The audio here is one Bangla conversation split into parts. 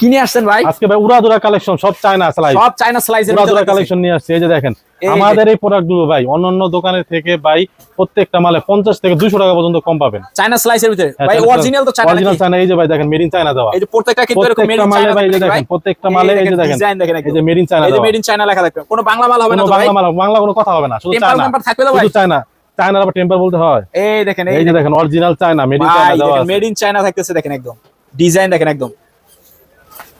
কিনে আসছেন ভাই? আজকে ভাই উড়াদুরা কালেকশন সব চায়না স্লাইস সব চায়না স্লাইসের উড়াদুরা কালেকশন নিয়ে আসছে এই যে দেখেন আমাদের এই প্রোডাক্টগুলো ভাই অন্যান্য দোকানের থেকে ভাই প্রত্যেকটা মালে পঞ্চাশ থেকে দুশো টাকা পর্যন্ত কম পাবেন। চায়না স্লাইসের ভিতরে? হ্যাঁ, ভাই অরিজিনাল তো চায়না অরিজিনাল চায়না এই যে ভাই দেখেন মেরিন চায়না দেওয়া। এই যে প্রত্যেকটা কিন্তু এরকম মেড ইন চায়না ভাই দেখেন প্রত্যেকটা মালে এই যে দেখেন ডিজাইন দেখেন এই যে মেরিন চায়না এই যে মেড ইন চায়না লেখা থাকবে কোনো বাংলা মাল হবে না ভাই? বাংলা মাল বাংলা কোনো কথা হবে না শুধু চায়না নাম্বার থাকবে ভাই শুধু চায়না চায়নার আবার টেম্পার বলতে হয়। এই দেখেন এই যে দেখেন। অরিজিনাল চায়না মেরিন চায়না দেওয়া মেড ইন চায়না থাকতেছে দেখেন একদম। ডিজাইন দেখেন একদম।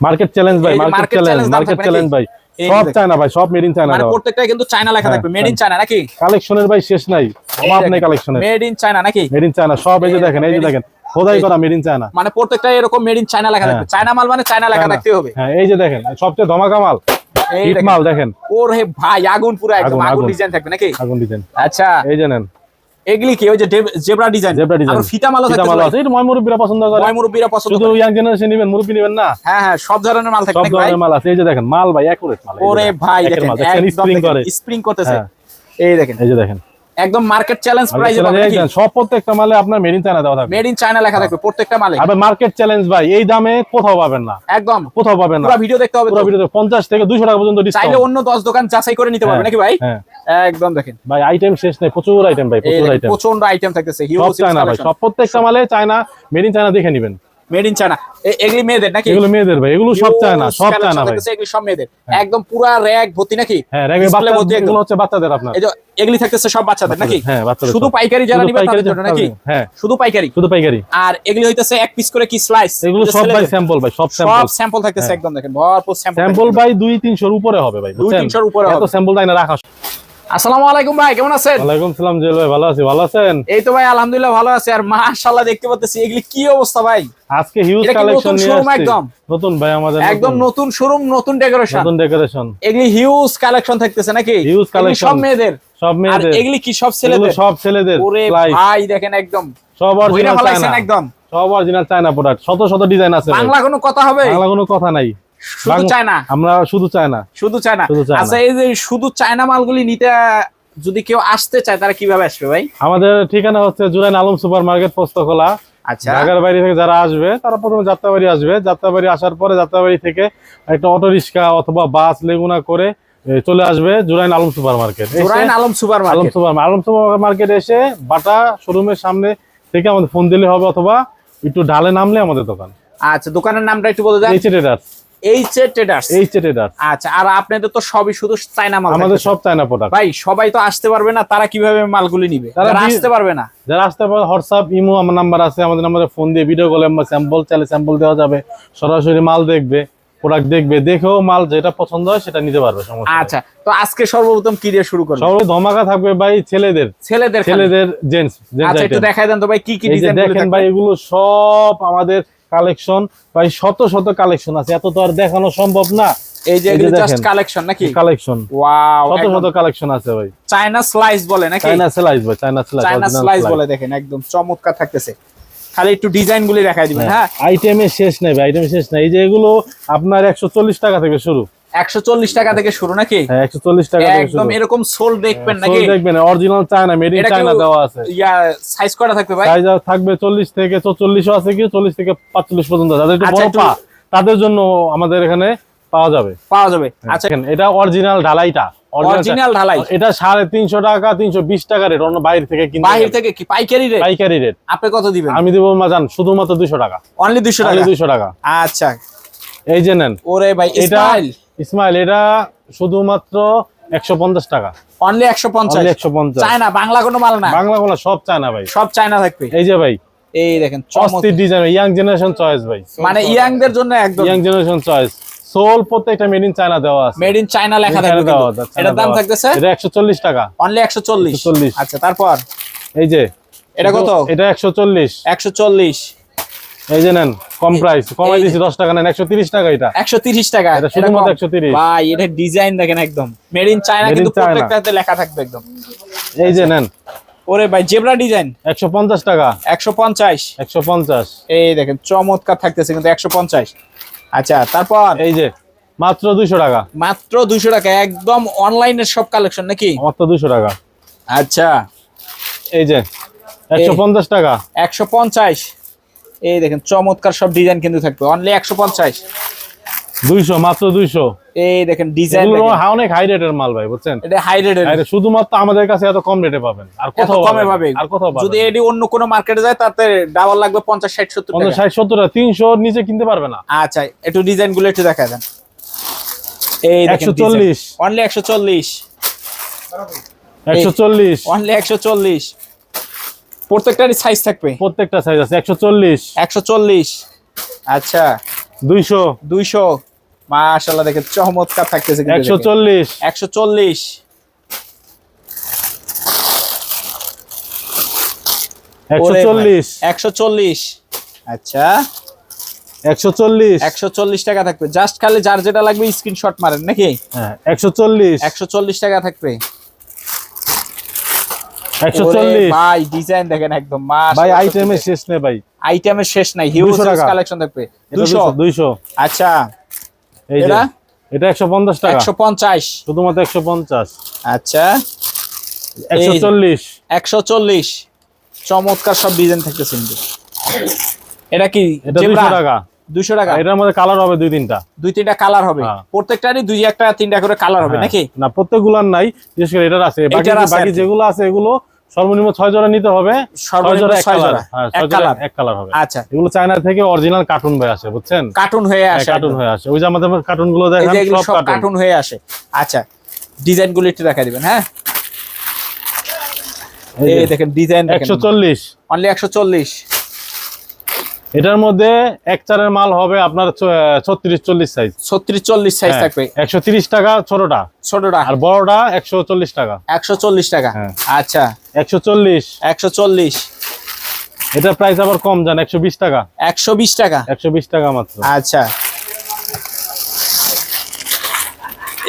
মার্কেট চ্যালেঞ্জ ভাই মার্কেট চ্যালেঞ্জ মার্কেট চ্যালেঞ্জ ভাই। সব চায়না ভাই সব মেরিন চায়না মানে দেওয়া প্রত্যেকটা কিন্তু চায়না লেখা থাকবে মেড ইন চায়না নাকি? কালেকশনের ভাই শেষ নাই অভাব নেই কালেকশনের মেড ইন চায়না নাকি? মেরিন চায়না সব এই যে দেখেন এই যে দেখেন খোদাই করা মেরিন চায়না মানে প্রত্যেকটা এরকম মেড ইন চায়না লেখা থাকবে। চায়না মাল মানে চায়না লেখা। থাকতে হবে। হ্যাঁ এই যে দেখেন সবচেয়ে ধমাকা মাল এই হিট মাল দেখেন। ওর ভাই আগুন পুরো একদম আগুন। ডিজাইন থাকবে নাকি? আগুন ডিজাইন আচ্ছা। এই যে নেন। এগুলি কি? ওই যে জেব্রা ডিজাইন। Zebra design. আর ফিতা মালও ফিতা মাল আছে। এটা ময় মুরব্বীরা পছন্দ করে। মুরব্বিরা পছন্দ শুধু ইয়াং জেনারেশন নেবেন মুরব্বী নেবেন না। হ্যাঁ হ্যাঁ সব ধরনের মাল থাকবে সব ধরনের মাল আছে। এই যে দেখেন মাল ভাই একুরেট মাল। ওরে ভাই দেখেন স্প্রিং করে। স্প্রিং করতেছে। হ্যাঁ। এই দেখেন। এই যে দেখেন। একদম মার্কেট চ্যালেঞ্জ এই সব প্রত্যেকটা মালে আপনার মেরিন চায়না দেওয়া থাকবে। মেড ইন চায়না লেখা থাকবে প্রত্যেকটা মালে। আবার মার্কেট চ্যালেঞ্জ ভাই এই দামে কোথাও পাবেন না। একদম। কোথাও পাবেন না। পুরো ভিডিও দেখতে হবে। পুরো ভিডিওতে 50 থেকে 200 টাকা পর্যন্ত চাইলে অন্য 10 দোকান যাচাই করে নিতে পারবে হ্যাঁ, নাকি ভাই? হ্যাঁ। একদম দেখেন। ভাই আইটেম শেষ নেই প্রচুর আইটেম ভাই প্রচুর আইটেম প্রচণ্ড আইটেম থাকতেছে হিউজ চায়না ভাই সব প্রত্যেকটা মালে চায়না মেরিন চায়না দেখে নেবেন। মেড ইন চায়না এগুলি মেয়েদের নাকি? এগুলো মেয়েদের ভাই এগুলো সব চায়না সব চায়না ভাই। এগুলি সব মেয়েদের। একদম পুরা র‍্যাক ভর্তি নাকি? হ্যাঁ বাচ্চা ভর্তি এগুলো হচ্ছে বাচ্চাদের আপনার। এই যে এগুলি থাকতেছে সব বাচ্চাদের নাকি? হ্যাঁ বাচ্চাদের শুধু পাইকারি যারা নিবে তাদের জন্য নাকি? হ্যাঁ। শুধু পাইকারি? শুধু পাইকারি। আর এগুলি হইতেছে এক পিস করে কি স্লাইস এগুলো সব ভাই স্যাম্পল ভাই সব স্যাম্পল সব স্যাম্পল থাকতেছে একদম দেখেন ভরপুর স্যাম্পল স্যাম্পল ভাই দুই তিনশোর উপরে হবে ভাই দুই বুঝছেন? তিনশোর উপরে এত স্যাম্পল তাই না রাখা আসসালামু আলাইকুম ভাই কেমন আছেন? ওয়ালাইকুম সালাম জেল ভাই ভালো আছি ভালো আছেন? এই তো ভাই আলহামদুলিল্লাহ ভালো আছি। আর মাশাআল্লাহ দেখতে পাচ্তেছি এগুলি কি অবস্থা ভাই? আজকে হিউজ কালেকশন নতুন নিয়ে আসছি। একদম? নতুন ভাই আমাদের একদম নতুন শোরুম নতুন ডেকোরেশন নতুন ডেকোরেশন এগুলি হিউজ কালেকশন থাকতেছে নাকি? Huge এগুলি সব মেয়েদের। সব আর মেয়েদের। এগুলি কি সব ছেলেদের? সব ছেলেদের ওরে ভাই দেখেন একদম। সব অরিজিনাল চায়না একদম। সব অরিজিনাল চায়না প্রোডাক্ট শত শত ডিজাইন আছে। বাংলা কোনো কথা হবে? বাংলা কোনো কথা নাই। শুধু বাং- চায়না? আমরা শুধু চায়না। শুধু চায়না? আচ্ছা এই যে শুধু চায়না মালগুলি নিতে যদি কেউ আসতে চায় তারা কীভাবে আসবে ভাই? আমাদের ঠিকানা হচ্ছে জুরাইন আলম সুপার মার্কেট আচ্ছা। ঢাকার বাইরে থেকে যারা আসবে তারা প্রথমে যাত্রাবাড়ি আসবে। যাত্রাবাড়ি আসার পরে যাত্রাবাড়ি থেকে একটা অটো রিক্সা অথবা বাস লেগুনা করে চলে আসবে Jurain Alam super market Alam super Alam super Alam super market এসে বাটা শোরুমের সামনে থেকে আমাদের ফোন দিলে হবে অথবা একটু ঢালে নামলে আমাদের দোকান। আচ্ছা দোকানের নামটা একটু বলে দেন। এইচ ট্রেডার্স এইচ ট্রেডার্স আচ্ছা আর আপনাদের তো সবই শুধু চায়না মাল আমাদের সব চায়না প্রোডাক্ট ভাই সবাই তো আসতে পারবে না তারা কীভাবে মালগুলি নিবে? তারা তারা আসতে পারবে না। যারা আসতে পারে হোয়াটসঅ্যাপ ইমো আমার নাম্বার আছে আমাদের নাম্বারে ফোন দিয়ে ভিডিও কলে স্যাম্পল চাইলে স্যাম্পল দেওয়া যাবে। সরাসরি মাল দেখবে প্রোডাক্ট দেখবে দেখেও মাল যেটা পছন্দ হয় সেটা নিতে পারবে সমস্যা আচ্ছা তো আজকে সর্বপ্রথম কি দিয়ে শুরু করব ধমাকা থাকবে ভাই ছেলেদের। ছেলেদের ছেলেদের জেন্টস আচ্ছা একটু দেখাই দেন তো ভাই কি কি ডিজাইন দেখেন ভাই এগুলো সব আমাদের কালেকশন প্রায় শত শত কালেকশন আছে। এত তো আর দেখানো সম্ভব না। এই যে এগুলো জাস্ট কালেকশন নাকি? কালেকশন ওয়াও শত শত কালেকশন আছে ভাই। চায়না স্লাইস বলে নাকি? চায়না স্লাইস ভাই চায়না স্লাইস চায়না স্লাইস বলে দেখেন একদম চমৎকার থাকতেছে। খালি একটু ডিজাইন গুলি দেখাই দিবেন হ্যাঁ আইটেমে শেষ নাই ভাই আইটেমে শেষ নাই। এই যে এগুলো আপনার একশো চল্লিশ টাকা থেকে শুরু। একশো চল্লিশ টাকা থেকে শুরু নাকি? হ্যাঁ একশো চল্লিশ টাকা থেকে একদম এরকম সোল দেখবেন নাকি? সোল দেখবেন original China made in China দেওয়া আছে। ইয়া সাইজ করা থাকবে ভাই? সাইজ থাকবে চল্লিশ থেকে চল্লিশও আছে কি? চল্লিশ থেকে পাঁচচল্লিশ পর্যন্ত। যাদের একটু আচ্ছা, বড় পা তাদের জন্য আমাদের এখানে পাওয়া যাবে। পাওয়া যাবে। আচ্ছা। এটা অরিজিনাল ঢালাইটা। অরিজিনাল ঢালাই। এটা সাড়ে তিনশো টাকা তিনশো বিশ টাকা রেট। অন্য বাইরে থেকে কিনতে বাহির থেকে কি? পাইকারি রেট? পাইকারি রেট। আপনি কত দিবেন? আমি দেবো মাজান শুধুমাত্র দুশো টাকা। অনলি দুশো টাকা? দুশো টাকা। আচ্ছা। এই যে নেন। ওরে ভাই এটা ইসমাইল এটা শুধুমাত্র একশো পঞ্চাশ টাকা। অনলি একশো পঞ্চাশ। একশো পঞ্চাশ। চায়না বাংলা কোনো মাল না। বাংলা গুলো সব ভাই। সব চায়না থাকবে। এই যে ভাই এই দেখেন। অস্থির ডিজাইন ইয়াং জেনারেশন চয়েস ভাই। মানে ইয়াংদের জন্য একদম। ইয়াং জেনারেশন চয়েস সোল প্রত্যেকটা মেড ইন চায়না দেওয়া আছে। মেড ইন চায়না লেখা থাকবে এটার দাম। থাকতেছে? এটা একশো চল্লিশ টাকা। অনলি একশো চল্লিশ। 140 আচ্ছা তারপর? এই যে। এটা কত? এটা একশো চল্লিশ। একশো চল্লিশ। এই যে নেন কম প্রাইস কমাই দিয়েছি দশ টাকা নেন একশো তিরিশ টাকা এটা। একশো তিরিশ টাকা। এটা শুধুমাত্র 130 ভাই এটা ডিজাইন দেখেন একদম। মেড ইন চায়না কিন্তু প্রত্যেকটাতে লেখা থাকবে একদম। এই যে নেন। ওরে ভাই জেব্রা ডিজাইন একশো পঞ্চাশ টাকা। একশো পঞ্চাশ। একশো পঞ্চাশ। এই দেখেন চমৎকার থাকতেছে কিন্তু একশো পঞ্চাশ। আচ্ছা তারপর? এই যে মাত্র দুইশো টাকা। মাত্র দুইশো টাকা একদম অনলাইনের সব কালেকশন নাকি? মাত্র দুইশো টাকা। আচ্ছা। এই যে একশো পঞ্চাশ টাকা। একশো পঞ্চাশ। এই দেখেন চমৎকার সব ডিজাইন কিন্তু থাকবে। অনলি একশো পঞ্চাশ। দুইশো মাত্র দুইশো। এই দেখেন ডিজাইন অনেক হাই রেটের মাল ভাই বুঝছেন? এটা হাই রেটের শুধুমাত্র আমাদের কাছে এত কম রেটে পাবেন। আর কোথাও কমে পাবেন পাবে আর কোথাও যদি এটি অন্য কোনো মার্কেটে যায় তাতে ডাবল লাগবে পঞ্চাশ ষাট সত্তর পঞ্চাশ ষাট সত্তর তিনশো নিচে কিনতে পারবে না। আচ্ছা একটু ডিজাইনগুলো একটু দেখা দেন। এই একশো চল্লিশ। অনলি একশো চল্লিশ। একশো চল্লিশ। অনলি একশো চল্লিশ। প্রত্যেকটারই সাইজ থাকবে? প্রত্যেকটা সাইজ আছে। একশো চল্লিশ। একশো চল্লিশ। আচ্ছা। দুইশো। দুইশো। মাশাল্লাহ দেখে চমৎকার থাকতেছে কিন্তু একশো দেখে। চল্লিশ। একশো চল্লিশ। একশো চল্লিশ। একশো চল্লিশ। আচ্ছা। একশো চল্লিশ। একশো চল্লিশ টাকা থাকবে। জাস্ট খালি যার যেটা লাগবে স্ক্রিনশট মারেন নাকি? হ্যাঁ একশো চল্লিশ। একশো চল্লিশ টাকা থাকবে। ভাই ডিজাইন দেখেন একদম ভাই আইটেমের শেষ নেই ভাই। আইটেমের শেষ নাই হিউজ কালেকশন থাকবে। আচ্ছা। এই যে এটা? টাকা। শুধুমাত্র একশো পঞ্চাশ। আচ্ছা। একশো এই যে। চল্লিশ। একশো চল্লিশ। চমৎকার সব ডিজাইন থাকতেছে কিন্তু। এটা কি এটা টাকা। দুশো টাকা। এটার মধ্যে কালার হবে দুই তিনটা। দুই তিনটা কালার হবে। হ্যাঁ। প্রত্যেকটারই দুই একটা তিনটা করে কালার হবে হ্যাঁ। নাকি? না প্রত্যেকগুলার নাই বিশেষ করে এটার আছে। বাকি। যেগুলো আছে এগুলো সর্বনিম্ন ছয় জোড়া নিতে হবে। সর্বনিম্ন ছয় জোড়া। হ্যাঁ এক কালার এক কালার হবে। আচ্ছা। এগুলো চায়না থেকে অরিজিনাল কার্টুন ভাই আসে বুঝছেন? কার্টুন হয়ে আসে কার্টুন হয়ে আসে। ওই যে আমাদের কার্টুনগুলো দেখেন সব সব কার্টুন হয়ে আসে। আচ্ছা ডিজাইনগুলো একটু দেখা দিবেন হ্যাঁ? এই দেখেন ডিজাইন একশো চল্লিশ। অনলি একশো চল্লিশ। এটার মধ্যে এক চারের মাল হবে আপনার ছত্রিশ চল্লিশ সাইজ ছত্রিশ চল্লিশ সাইজ থাকবে। একশো তিরিশ টাকা ছোটটা। ছোটটা। আর বড়টা একশো চল্লিশ টাকা। একশো চল্লিশ টাকা। হ্যাঁ। আচ্ছা। একশো চল্লিশ। একশো চল্লিশ। এটার প্রাইস আবার কম যান একশো বিশ টাকা। একশো বিশ টাকা। একশো বিশ টাকা মাত্র। আচ্ছা।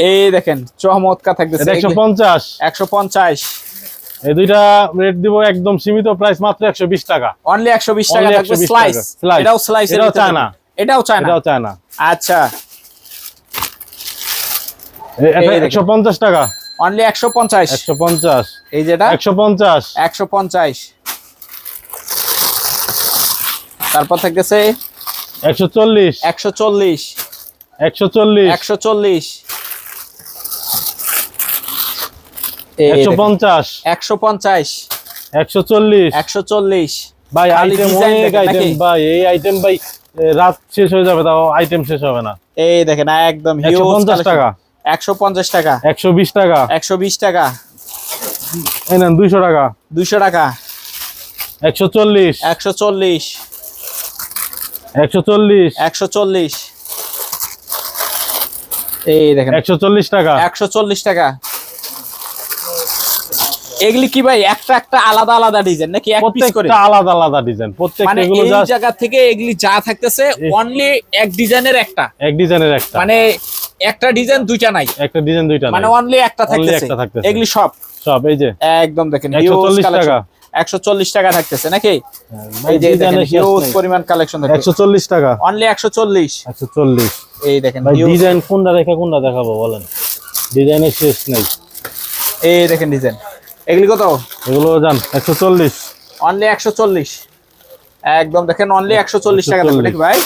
এই দেখেন চমৎকার থাকবে একশো পঞ্চাশ। একশো পঞ্চাশ। এই দুইটা রেট দিব একদম সীমিত প্রাইস মাত্র একশো বিশ টাকা। অনলি একশো বিশ টাকা Only থাকবে 120 স্লাইস এটাও স্লাইস এটাও চায় না। এটাও চায় না এটাও চায় না আচ্ছা এটা এই দেখেন। একশো পঞ্চাশ টাকা। অনলি একশো পঞ্চাশ। একশো পঞ্চাশ। এই যেটা? একশো পঞ্চাশ। একশো পঞ্চাশ। তারপর থাকতেছে একশো চল্লিশ। একশো চল্লিশ। একশো পঞ্চাশ। একশো পঞ্চাশ। একশো চল্লিশ। একশো চল্লিশ। ভাই আইটেম অনেক আইটেম ভাই এই আইটেম ভাই রাত শেষ হয়ে যাবে তাও আইটেম শেষ হবে না। এই দেখেন একদম একশো পঞ্চাশ টাকা। একশো পঞ্চাশ টাকা। একশো বিশ টাকা। একশো বিশ টাকা। এই নেন দুইশো টাকা। দুইশো টাকা। একশো চল্লিশ। একশো চল্লিশ। একশো চল্লিশ। একশো চল্লিশ। এই দেখেন। একশো চল্লিশ টাকা। একশো চল্লিশ টাকা। এগুলি কি ভাই একটা একটা আলাদা আলাদা ডিজাইন নাকি এক পিস করে? প্রত্যেকটা আলাদা আলাদা ডিজাইন প্রত্যেকটা মানে এগুলো এই জায়গা থেকে এগুলি যা থাকতেছে অনলি এক ডিজাইনের একটা। এক ডিজাইনের একটা। মানে একটা ডিজাইন দুইটা নাই। একটা ডিজাইন দুইটা মানে অনলি একটা Only থাকতেছে। একটা থাকতেছে। এগুলি সব। সব এই যে। একদম দেখেন 140 টাকা। একশো চল্লিশ টাকা থাকতেছে নাকি? এই যে দেখেন হিউজ পরিমাণ কালেকশন একশো চল্লিশ টাকা। অনলি একশো চল্লিশ। একশো চল্লিশ। এই দেখেন ডিজাইন কোনটা রেখে কোনটা দেখাবো বলেন? ডিজাইনের শেষ নাই। এই দেখেন ডিজাইন এগুলি কত? এগুলো যান একশো চল্লিশ। অনলি একশো চল্লিশ। একদম দেখেন অনলি একশো চল্লিশ টাকা থাকবে 140 নাকি ভাই?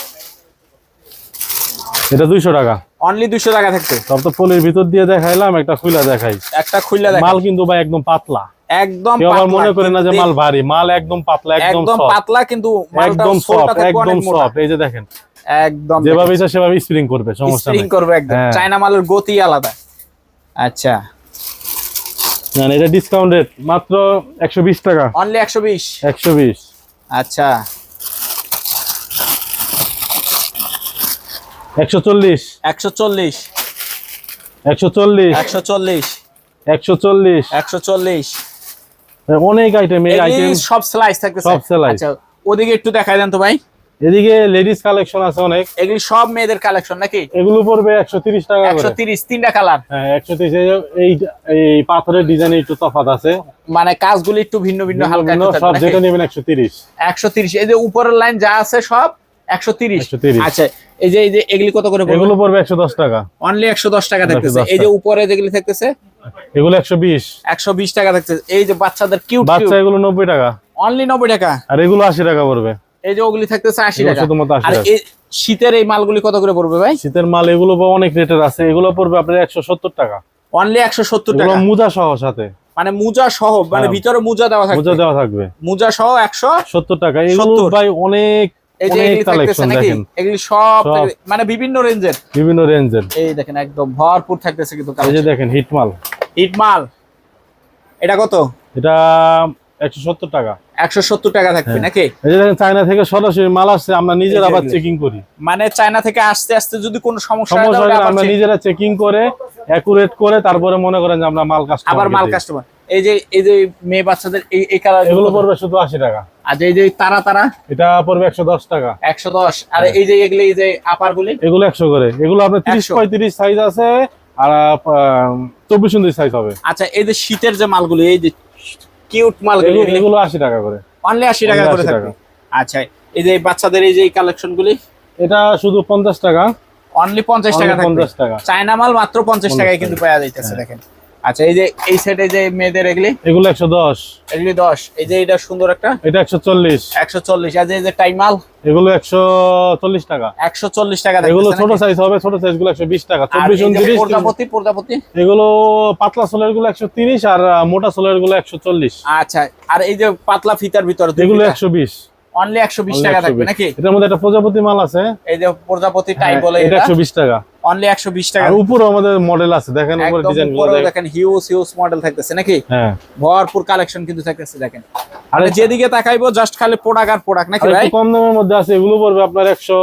এটা দুইশো টাকা। অনলি দুশো টাকা থাকবে। সব তো পলির ভিতর দিয়ে দেখাইলাম একটা খুলা দেখাই। একটা দেখেন মাল কিন্তু ভাই একদম পাতলা। একদম আবার পাতলা, মনে করে না যে মাল ভারী মাল একদম পাতলা একদম একদম পাতলা কিন্তু একদম সফট একদম সফট এই যে দেখেন। একদম যেভাবে ইচ্ছা সেভাবে স্প্রিং করবে সমস্যা স্প্রিং করবে একদম। হ্যাঁ। চায়না মালের গতি আলাদা। আচ্ছা। না এটা ডিসকাউন্টেড মাত্র একশো বিশ টাকা। অনলি একশো বিশ? একশো বিশ। আচ্ছা। একশো চল্লিশ। একশো চল্লিশ। একশো চল্লিশ। একশো চল্লিশ। একশো চল্লিশ। একশো চল্লিশ। অনেক আইটেম এই আইটেম সব স্লাইস থাকবে সব slice। আচ্ছা ওদিকে একটু দেখাই দেন তো ভাই। এদিকে লেডিস কালেকশন আছে অনেক। এগুলি সব মেয়েদের কালেকশন নাকি? এগুলো পড়বে একশো তিরিশ টাকা একশো করে তিরিশ তিনটা কালার হ্যাঁ একশো তিরিশ এই এই পাথরের ডিজাইন একটু তফাৎ আছে। মানে কাজগুলি একটু ভিন্ন ভিন্ন হালকা সব যেটা নেবেন একশো তিরিশ। একশো তিরিশ এই যে উপরের লাইন যা আছে সব একশো তিরিশ। 130 আচ্ছা এই যে এই যে এগুলি কত করে এগুলো পড়বে একশো দশ টাকা। অনলি একশো দশ টাকা থাকতেছে এই যে উপরে যেগুলি থাকতেছে? এগুলো একশো বিশ। একশো বিশ টাকা থাকতেছে এই যে বাচ্চাদের কিউট বাচ্চা এগুলো নব্বই টাকা। অনলি নব্বই টাকা? আর এগুলো আশি টাকা পড়বে। এই যে ওগুলি থাকতেছে আশি টাকা। আর এই শীতের এই মালগুলি কত করে পড়বে ভাই? শীতের মাল এগুলো বা অনেক রেটের আছে এগুলো পড়বে আপনার একশো সত্তর টাকা। অনলি একশো সত্তর টাকা। মুজা সহ সাথে। মানে মুজা সহ মানে হ্যাঁ। ভিতরে মুজা দেওয়া মুজা থাকবে দেওয়া থাকবে। মুজা সহ একশো সত্তর টাকা। এগুলো ভাই অনেক এই যে এগুলি কালেকশন দেখেন। এগুলি সব। মানে বিভিন্ন রেঞ্জের বিভিন্ন রেঞ্জের এই দেখেন একদম ভরপুর থাকতেছে কিন্তু এই যে দেখেন হিট মাল। হিট মাল। এটা কত? এটা একশো সত্তর টাকা। একশো সত্তর টাকা থাকবে হ্যাঁ। নাকি? এই দেখেন চায়না থেকে সরাসরি মাল আসছে আমরা নিজেরা আবার চেকিং করি। মানে চায়না থেকে আসতে আসতে যদি কোনো সমস্যা হয় তাহলে আমরা নিজেরা চেকিং করে অ্যাকুরেট করে তারপরে মনে করেন যে আমরা মাল কাস্টমার আবার মাল কাস্টমার এই যে এই যে মেয়ে বাচ্চাদের এই এই কালার এগুলো পড়বে শুধু আশি টাকা। আর এই যে তারা তারা? এটা পড়বে একশো দশ টাকা। একশো দশ। আর হ্যাঁ। এই যে এগুলি এই যে আপার গুলি? এগুলো একশো করে। এগুলো আপনার তিরিশ 100 পঁয়ত্রিশ সাইজ আছে আর চব্বিশ উনত্রিশ সাইজ হবে। আচ্ছা এই যে শীতের যে মালগুলি এই যে কিউট মাল এগুলো- এগুলো আশি টাকা করে। অনলি আশি টাকা করে 80 থাকবে আচ্ছা এই যে বাচ্চাদের এই যে কালেকশন গুলি এটা শুধু পঞ্চাশ টাকা। অনলি পঞ্চাশ টাকা থাকবে। পঞ্চাশ টাকা। চায়না মাল মাত্র পঞ্চাশ 50 টাকায় কিন্তু পাওয়া যাইতেছে। দেখেন। আচ্ছা এই যে এই সাইডে যে মেয়েদের এগুলি? এগুলো একশো দশ। এগুলি দশ। এই যে এটা সুন্দর একটা? এটা একশো চল্লিশ। একশো চল্লিশ। আর যে এই যে টাইম এগুলো একশো চল্লিশ টাকা। একশো চল্লিশ টাকা এগুলো ছোট সাইজ হবে ছোট সাইজগুলো একশো বিশ টাকা। আর চব্বিশ এই যে উনত্রিশ প্রজাপতি প্রজাপতি? এগুলো পাতলা সোলেরগুলো একশো তিরিশ আর মোটা সোলেরগুলো একশো চল্লিশ। আচ্ছা আর এই যে পাতলা ফিতার ভিতরে এগুলো একশো বিশ। অনলি একশো বিশ টাকা থাকবে নাকি? এটার মধ্যে একটা প্রজাপতি মাল আছে। এই যে প্রজাপতি টাই হ্যাঁ, বলে এটা এটা। একশো বিশ টাকা। অনলি একশো বিশ টাকা। আর উপরে আমাদের মডেল আছে দেখেন উপরে ডিজাইনগুলো দেখেন। হিউজ হিউজ মডেল থাকতেছে নাকি? হ্যাঁ। ভরপুর কালেকশন কিন্তু থাকতেছে দেখেন। আর মানে যেদিকে তাকাইবো জাস্ট খালি প্রোডাক্ট আর প্রোডাক্ট নাকি ভাই? কম দামের মধ্যে আছে এগুলো পড়বে আপনার একশো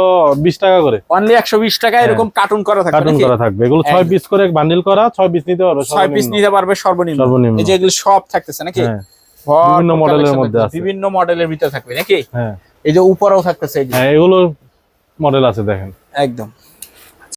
বিশ টাকা করে। অনলি একশো বিশ টাকা এরকম কার্টুন করা থাকবে কার্টুন করা থাকবে। এগুলো ছয় পিস করে বান্ডিল করা ছয় পিস নিতে পারবে ছয় পিস নিতে পারবে সর্বনিম্ন। সর্বনিম্ন। এই যে এগুলো সব থাকতেছে নাকি? হ্যাঁ। বিভিন্ন মডেলের মধ্যে আছে। বিভিন্ন মডেলের ভিতরে থাকবে নাকি? হ্যাঁ। এই যে উপরেও থাকতেছে এই যে। হ্যাঁ এগুলো মডেল আছে দেখেন। একদম।